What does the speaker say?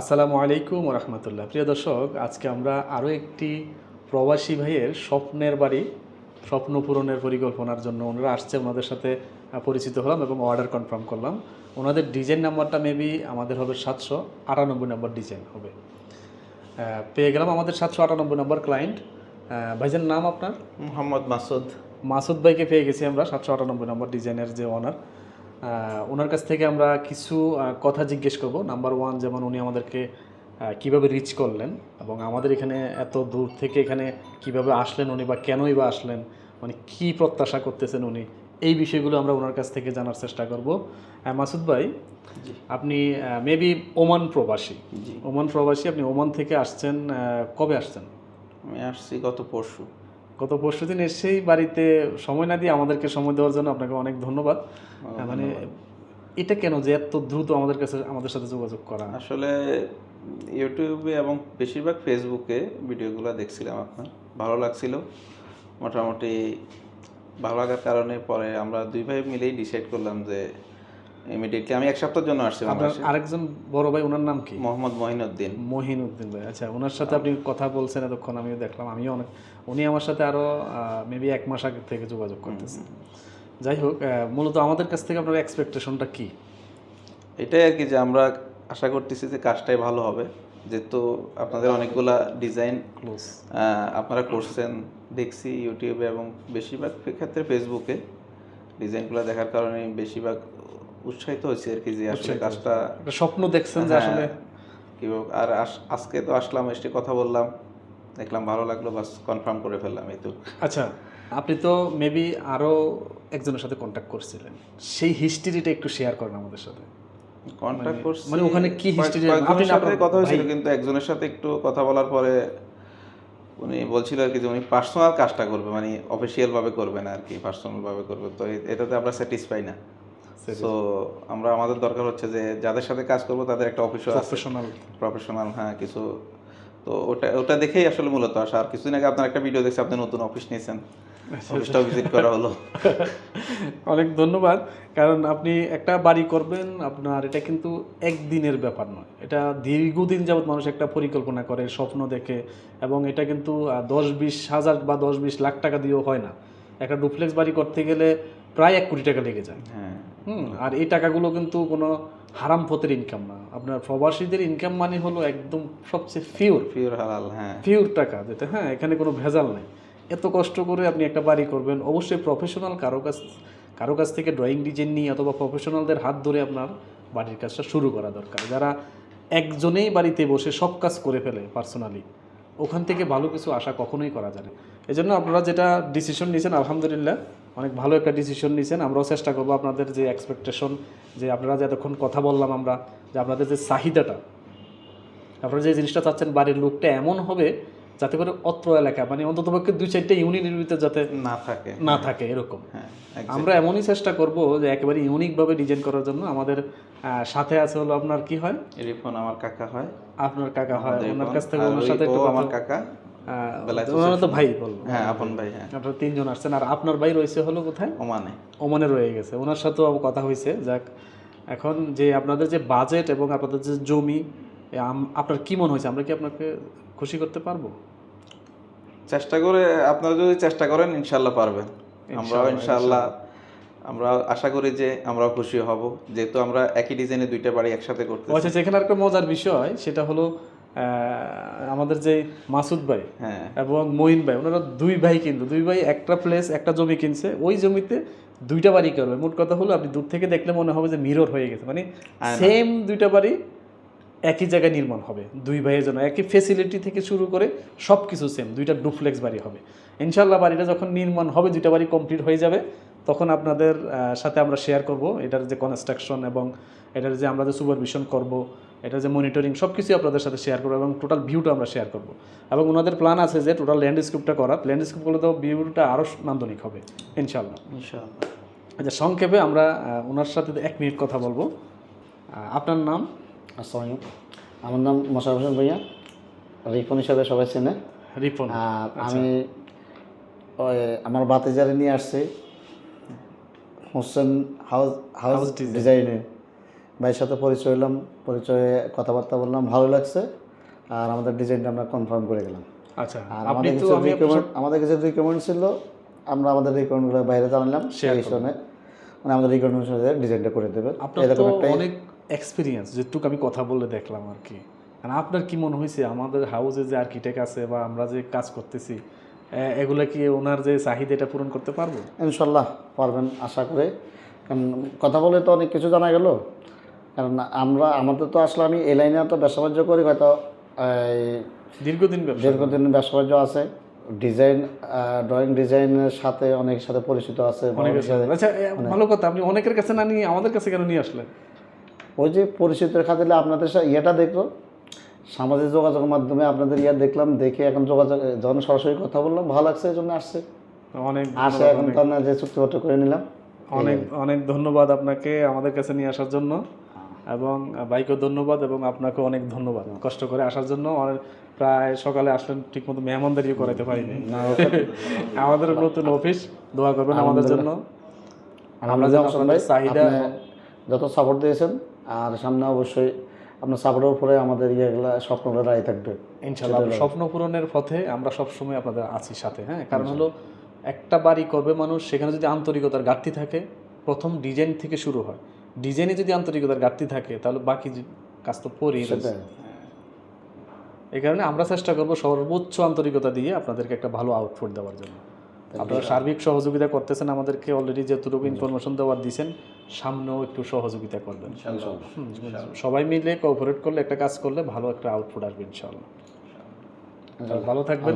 আসসালামু আলাইকুম রহমতুল্লাহ। প্রিয় দর্শক আজকে আমরা আরও একটি প্রবাসী ভাইয়ের স্বপ্নের বাড়ি স্বপ্ন পূরণের পরিকল্পনার জন্য ওনারা আসছে ওনাদের সাথে পরিচিত হলাম এবং অর্ডার কনফার্ম করলাম। ওনাদের ডিজাইন নাম্বারটা মেবি আমাদের হবে সাতশো আটানব্বই নম্বর ডিজাইন হবে। পেয়ে গেলাম আমাদের সাতশো আটানব্বই নম্বর ক্লায়েন্ট ভাইজান নাম আপনার? মোহাম্মদ মাসুদ। মাসুদ ভাইকে পেয়ে গেছি আমরা সাতশো আটানব্বই নম্বর ডিজাইনের যে ওনার ওনার কাছ থেকে আমরা কিছু কথা জিজ্ঞেস করব। নাম্বার ওয়ান যেমন উনি আমাদেরকে কীভাবে রিচ করলেন এবং আমাদের এখানে এত দূর থেকে এখানে কীভাবে আসলেন উনি বা কেনই বা আসলেন মানে কি প্রত্যাশা করতেছেন উনি এই বিষয়গুলো আমরা ওনার কাছ থেকে জানার চেষ্টা করব। মাসুদ ভাই আপনি মেবি ওমান প্রবাসী। জি। ওমান প্রবাসী আপনি ওমান থেকে আসছেন কবে আসছেন? আমি আসছি গত পরশু। গত পরশু দিন এসেই বাড়িতে সময় না দিয়ে আমাদেরকে সময় দেওয়ার জন্য আপনাকে অনেক ধন্যবাদ। হ্যাঁ, মানে এটা কেন যে এত দ্রুত আমাদের কাছে আমাদের সাথে যোগাযোগ করা? আসলে ইউটিউবে এবং বেশিরভাগ ফেসবুকে ভিডিওগুলো দেখছিলাম আপনার। ভালো লাগছিল। মোটামুটি ভালো লাগার কারণে পরে আমরা দুই ভাই মিলেই ডিসাইড করলাম যে ইমিডিয়েটলি আমি এক সপ্তাহের জন্য আসছি আপনার আরেকজন বড় ভাই ওনার নাম কি? মোহাম্মদ মহিনুদ্দিন। মহিন উদ্দিন ভাই। আচ্ছা ওনার সাথে আপনি কথা বলছেন এতক্ষণ আমিও দেখলাম। আমিও অনেক উনি আমার সাথে আরও মেবি এক মাস আগে থেকে যোগাযোগ করতেছেন। যাই হোক মূলত আমাদের কাছ থেকে আপনার এক্সপেকটেশনটা কি? এটাই আর কি যে আমরা আশা করতেছি যে কাজটাই ভালো হবে। যেহেতু আপনাদের অনেকগুলা ডিজাইন ক্লোজ আপনারা করছেন দেখছি ইউটিউবে এবং বেশিরভাগ ক্ষেত্রে ফেসবুকে ডিজাইনগুলো দেখার কারণে বেশিরভাগ উৎসাহিত হয়েছে আর কি যে আসলে কাজটা স্বপ্ন দেখছেন যে আসলে হ্যাঁ, কীভাবে আর আজকে তো আসলাম এসে কথা বললাম দেখলাম ভালো লাগল বাস কনফার্ম করে ফেললাম এই তো। আচ্ছা আপনি তো মেবি আরও একজনের সাথে কন্ট্যাক্ট করছিলেন। সেই হিস্ট্রিটা একটু শেয়ার করেন আমাদের সাথে। কন্ট্যাক্ট করছি মানে ওখানে কি কয়েকজনের আপনি সাথে কথা হয়েছিল কিন্তু একজনের সাথে একটু কথা বলার পরে উনি বলছিল আর কি যে উনি পার্সোনাল কাজটা করবে মানে অফিসিয়াল ভাবে করবে না আর কি পার্সোনাল ভাবে করবে। তো এটাতে আমরা স্যাটিসফাই না। তো আমরা আমাদের দরকার হচ্ছে যে যাদের সাথে কাজ করব তাদের একটা অফিসও আছে। প্রফেশনাল প্রফেশনাল হ্যাঁ কিছু। তো ওটা ওটা দেখেই আসলে মূলত আসা। আর কিছুদিন আগে আপনার একটা ভিডিও দেখছি আপনি নতুন অফিস নিয়েছেন। অফিসটাও ভিজিট করা হলো। অনেক ধন্যবাদ। কারণ আপনি একটা বাড়ি করবেন আপনার এটা কিন্তু একদিনের ব্যাপার নয়। এটা দীর্ঘদিন যাবৎ মানুষ একটা পরিকল্পনা করে স্বপ্ন দেখে এবং এটা কিন্তু দশ বিশ হাজার বা দশ বিশ লাখ টাকা দিয়েও হয় না। একটা ডুপ্লেক্স বাড়ি করতে গেলে প্রায় এক কোটি টাকা লেগে যায়। হ্যাঁ। হুম আর এই টাকাগুলো কিন্তু কোনো হারাম পথের ইনকাম না। আপনার প্রবাসীদের ইনকাম মানে হলো একদম সবচেয়ে ফিওর পিওর হালাল হ্যাঁ। পিওর টাকা যেটা হ্যাঁ এখানে কোনো ভেজাল নেই। এত কষ্ট করে আপনি একটা বাড়ি করবেন অবশ্যই প্রফেশনাল কারও কাছ কারও কাছ থেকে ড্রয়িং ডিজাইন নিয়ে অথবা প্রফেশনালদের হাত ধরে আপনার বাড়ির কাজটা শুরু করা দরকার। যারা একজনেই বাড়িতে বসে সব কাজ করে ফেলে পার্সোনালি ওখান থেকে ভালো কিছু আশা কখনোই করা যায় না। এই জন্য আপনারা যেটা ডিসিশন নিয়েছেন আলহামদুলিল্লাহ, অনেক ভালো একটা ডিসিশন নিয়েছেন আমরাও চেষ্টা করব আপনাদের যে এক্সপেকটেশন যে আপনারা যে এতক্ষণ কথা বললাম আমরা, যে আপনাদের যে চাহিদাটা, আপনারা যে জিনিসটা চাচ্ছেন বাড়ির লোকটা এমন হবে যাতে করে অত্র এলাকা মানে অন্তত পক্ষে দুই চারটে ইউনিটের ভিতরে যাতে না থাকে। না থাকে এরকম। হ্যাঁ আমরা এমনই চেষ্টা করব যে একেবারে ইউনিকভাবে ডিজাইন করার জন্য আমাদের সাথে আছে হলো আপনার কি হয়? রিফোন আমার কাকা হয়। আপনার কাকা হয় ওনার কাছ থেকে ওনার সাথে একটু আমার কাকা। ওনারা তো ভাই বলব। হ্যাঁ আপন ভাই হ্যাঁ। আপনারা তিনজন আসছেন আর আপনার ভাই রয়েছে হলো কোথায়? ওমানে। ওমানে রয়ে গেছে। ওনার সাথেও কথা হয়েছে। যাক এখন যে আপনাদের যে বাজেট এবং আপনাদের যে জমি আপনার কি মনে হয়েছে? আমরা কি আপনাকে খুশি করতে পারব? চেষ্টা করে আপনারা যদি চেষ্টা করেন ইনশাল্লাহ পারবেন। আমরাও ইনশাল্লাহ আমরা আশা করি যে আমরাও খুশি হব। যেহেতু আমরা একই ডিজাইনে দুইটা বাড়ি একসাথে করতে আচ্ছা আচ্ছা, এখানে একটা মজার বিষয় সেটা হলো আমাদের যে মাসুদ ভাই হ্যাঁ। এবং মঈন ভাই ওনারা দুই ভাই কিন্তু দুই ভাই একটা প্লেস একটা জমি কিনছে। ওই জমিতে দুইটা বাড়ি করবে। মোট কথা হলো আপনি দূর থেকে দেখলে মনে হবে যে মিরর হয়ে গেছে। মানে সেম দুইটা বাড়ি একই জায়গায় নির্মাণ হবে। দুই ভাইয়ের জন্য একই ফেসিলিটি থেকে শুরু করে সব কিছু সেম দুইটা ডুপ্লেক্স বাড়ি হবে। ইনশাল্লাহ বাড়িটা যখন নির্মাণ হবে দুইটা বাড়ি কমপ্লিট হয়ে যাবে তখন আপনাদের সাথে আমরা শেয়ার করব। এটার যে কনস্ট্রাকশন এবং এটার যে আমরা যে সুপারভিশন করব এটার যে মনিটরিং সব কিছুই আপনাদের সাথে শেয়ার করব এবং টোটাল ভিউটা আমরা শেয়ার করব। এবং ওনাদের প্ল্যান আছে যে টোটাল ল্যান্ডস্কেপটা করা ল্যান্ডস্কেপ করলে তো ভিউটা আরও নান্দনিক হবে ইনশাল্লাহ ইনশাল্লাহ আচ্ছা সংক্ষেপে আমরা ওনার সাথে এক মিনিট কথা বলব। আপনার নাম? আসসালামু আমার নাম মোশারফ হোসেন ভাইয়া। রিফোন হিসাবে সবাই চেনে। রিপন আর আমি ওই আমার বাতিজারে নিয়ে আসছি। Hossain house house House design. ডিজাইনে ভাইয়ের সাথে পরিচয় হলাম পরিচয়ে কথাবার্তা বললাম ভালো লাগছে। আর আমাদের ডিজাইনটা আমরা কনফার্ম করে গেলাম আচ্ছা আর আপনি আমাদের কিছু রিকমেন্ড আমাদের কিছু রিকমেন্ড ছিল আমরা আমাদের রিকমেন্ডগুলো বাইরে জানালাম। সেই হিসাবে মানে আমাদের রিকমেন্ড ডিজাইনটা করে দেবে। এরকম একটা অনেক এক্সপিরিয়েন্স যেটুকু আমি কথা বলে দেখলাম আর কি মানে আপনার কি মনে হয়েছে? আমাদের হাউসে যে আর্কিটেক্ট আছে বা আমরা যে কাজ করতেছি এগুলো কি ওনার যে চাহিদাটা পূরণ করতে পারব? ইনশাল্লাহ পারবেন আশা করে। কারণ কথা বলে তো অনেক কিছু জানা গেল। কারণ আমরা আমাদের তো আসলে আমি এই লাইনে তো ব্যবসা বাণিজ্য করি হয়তো দীর্ঘদিন দীর্ঘদিন ব্যবসা। বাণিজ্য আছে। ডিজাইন ড্রয়িং ডিজাইনের সাথে অনেকের সাথে পরিচিত আছে। অনেকের অনেকের সাথে- আচ্ছা ভালো কথা আপনি অনেকের কাছে না নিয়ে আমাদের কাছে কেন নিয়ে আসলেন? ওই যে পরিচিতের খাতিরে আপনাদের সাথে ইয়েটা দেখল? সামাজিক যোগাযোগের মাধ্যমে আপনাদের ইয়ে দেখলাম দেখে এখন যোগাযোগ যখন সরাসরি কথা বললাম ভালো লাগছে এই জন্য আসছে। অনেক আসে এখন তার না যে চুক্তিপত্র করে নিলাম। অনেক অনেক ধন্যবাদ আপনাকে আমাদের কাছে নিয়ে আসার জন্য। এবং বাইকেও ধন্যবাদ এবং আপনাকে অনেক ধন্যবাদ কষ্ট করে আসার জন্য। অনেক প্রায় সকালে আসলেন ঠিক মতো মেহমানদারিও করাইতে পারিনি। আমাদের নতুন অফিস দোয়া করবেন আমাদের জন্য। আমরা আপনাদের চাহিদা যত সাপোর্ট দিয়েছেন আর সামনে অবশ্যই আপনার সাপোর্টের উপরে আমাদের ইয়েগুলা স্বপ্নগুলো দাঁড়িয়ে থাকবে। ইনশাল্লাহ স্বপ্ন পূরণের পথে আমরা সবসময় আপনাদের আছি সাথে হ্যাঁ? কারণ হলো একটা বাড়ি করবে মানুষ সেখানে যদি আন্তরিকতার ঘাটতি থাকে প্রথম ডিজাইন থেকে শুরু হয়। ডিজাইনে যদি আন্তরিকতার ঘাটতি থাকে তাহলে বাকি কাজ তো পরেই। এই কারণে আমরা চেষ্টা করব সর্বোচ্চ আন্তরিকতা দিয়ে আপনাদেরকে একটা ভালো আউটপুট দেওয়ার জন্য। আপনারা সার্বিক সহযোগিতা করতেছেন আমাদেরকে অলরেডি যতটুকু ইনফরমেশন দেওয়ার দিয়েছেন সামনেও একটু সহযোগিতা করবেন। সবাই মিলে কোঅপারেট করলে একটা কাজ করলে ভালো একটা আউটপুট আসবে ইনশাআল্লাহ। ভালো থাকবেন।